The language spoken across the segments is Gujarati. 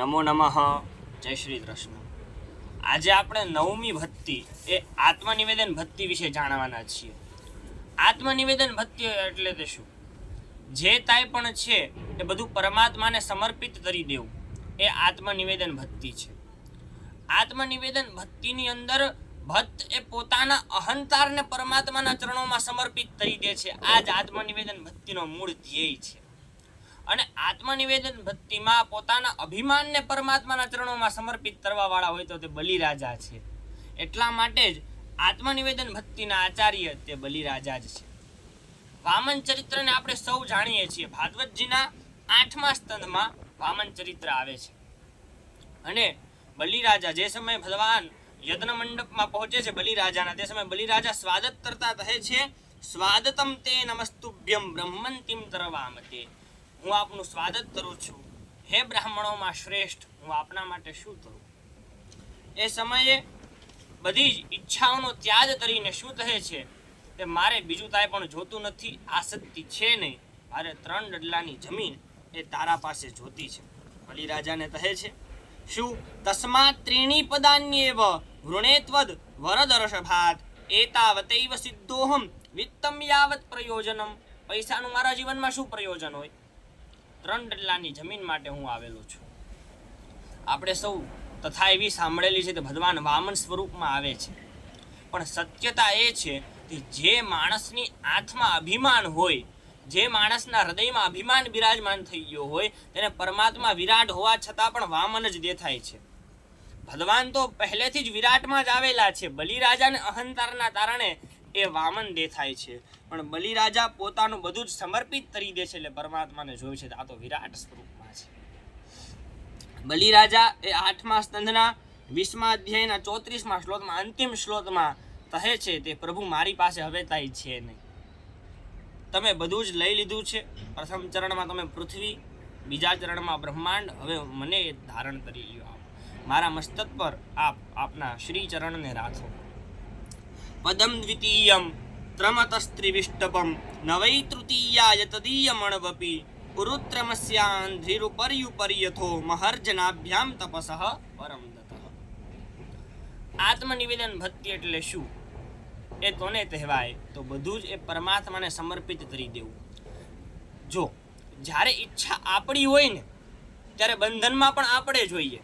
નમો નમઃ. જય શ્રી કૃષ્ણ. આજે આપણે નવમી ભક્તિ એ આત્મનિવેદન ભક્તિ વિશે જાણવાના છીએ. આત્મનિવેદન ભક્તિ એટલે તે શું? જે કાંઈ પણ છે એ બધું પરમાત્માને સમર્પિત કરી દેવું એ આત્મનિવેદન ભક્તિ છે. આત્મનિવેદન ભક્તિની અંદર ભક્ત એ પોતાના અહંકારને પરમાત્માના ચરણોમાં સમર્પિત કરી દે છે. આ જ આત્મનિવેદન ભક્તિનો મૂળ ધ્યેય છે. અને આત્મનિવેદન ભક્તિમાં પોતાના અભિમાનને પરમાત્માના ચરણોમાં સમર્પિત કરવા વાળા હોય તો તે બલિરાજા છે. એટલા માટે જ આત્મનિવેદન ભક્તિના આચાર્ય તે બલિરાજા જ છે. વામન ચરિત્રને આપણે સૌ જાણીએ છીએ. ભાગવતજીના આઠમા સ્તંભમાં વામન ચરિત્ર આવે છે. અને બલિરાજા જે સમયે ભગવાન યજ્ઞ મંડપમાં પહોંચે છે બલિરાજાના, તે સમયે બલિરાજા સ્વાગત કરતા કહે છે સ્વાગતમ તે નમસ્તુભ્યમ બ્રહ્મંતિમ તરવામતે. હું આપનું સ્વાગત કરું છું. હે બ્રાહ્મણોમાં શ્રેષ્ઠ, હું આપના માટે શું કરું? એ સમયે બધી જ ઈચ્છાઓનો ત્યાગ કરીને શું કહે છે? કે મારે બીજું કાંઈ પણ જોતું નથી, આસક્તિ છે નહીં. મારે ત્રણ ડડલાની જમીન એ તારા પાસે જોતી છે. બલિરાજાને કહે છે, શું તસ્મા ત્રીણી પદાન્યેવ વૃણેત્વદ વરદર્શભાત એતાવતૈવ સિદ્ધોહમ વિત્તમ યાવત પ્રયોજનમ. પૈસાનું મારા જીવનમાં શું પ્રયોજન હોય? ત્રણ ડલ્લાની જમીન માટે હું આવેલો છું. આપણે સૌ તથા એવી સાંભળેલી છે કે ભગવાન વામન સ્વરૂપમાં આવે છે. પણ સત્યતા એ છે કે જે માણસની આંખમાં અભિમાન હોય, જે માણસના હૃદયમાં અભિમાન બિરાજમાન થઈ ગયો હોય, તેને પરમાત્મા વિરાટ હોવા છતાં પણ વામન જ દેખાય છે. ભગવાન તો પહેલેથી જ વિરાટમાં જ આવેલા છે. બલિરાજાને અહંકારના કારણે એ વામન દેખાય છે. પણ બલિરાજા પોતાનું બધું જ સમર્પિત કરી દે છે એટલે પરમાત્માને જોયું છે. આ તો વિરાટ સ્વરૂપમાં છે. બલિરાજા એ આઠમા સ્તંધના વીસમા અધ્યાયના ચોત્રીસમાં શ્લોકમાં, અંતિમ શ્લોકમાં કહે છે તે પ્રભુ મારી પાસે હવે કાંઈ છે નહીં. તમે બધું જ લઈ લીધું છે. પ્રથમ ચરણમાં તમે પૃથ્વી, બીજા ચરણમાં બ્રહ્માંડ. હવે મને ધારણ કરી લ્યો મારા મસ્તક પર આપ, આપના શ્રી ચરણને રાખો. પદમ દ્વિતીયમ ત્રમતસ્ત્રિવિષ્ટપમ નવૈ તૃતીયાય તદીયમણવપી પુરુત્રમસ્યાન ધીરુપર્યુપર્યથો મહર્જનાભ્યામ તપસઃ પરમ દતઃ આત્મનિવેદન ભક્તિ એટલે શું? એ કોને કહેવાય? તો બધું જ એ પરમાત્માને સમર્પિત કરી દેવું. જો, જ્યારે ઈચ્છા આપણી હોય ને, ત્યારે બંધનમાં પણ આપણે જોઈએ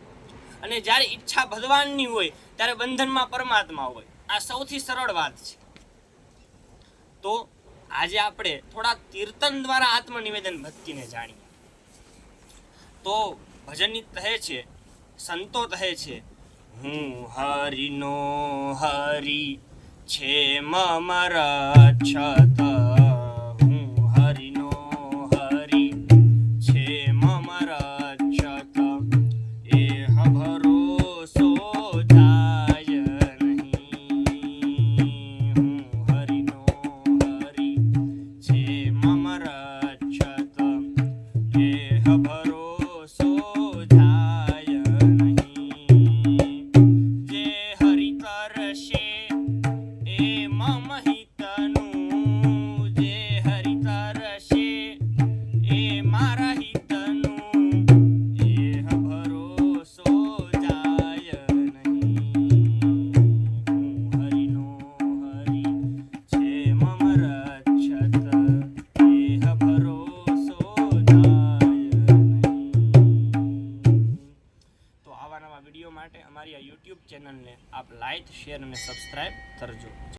અને જ્યારે ઈચ્છા ભગવાનની હોય, ત્યારે બંધનમાં પરમાત્મા હોય. આ સૌથી સરળ વાત છે. તો આજે આપણે થોડા કીર્તન દ્વારા આત્મનિવેદન ભક્તિને જાણીએ. તો ભજનની કહે છે, સંતો કહે છે, હું હરિનો હરી છે, મમ રક્ષત યુટ્યુબ ચેનલને આપ લાઇક શેર અને સબસ્ક્રાઈબ કરજો.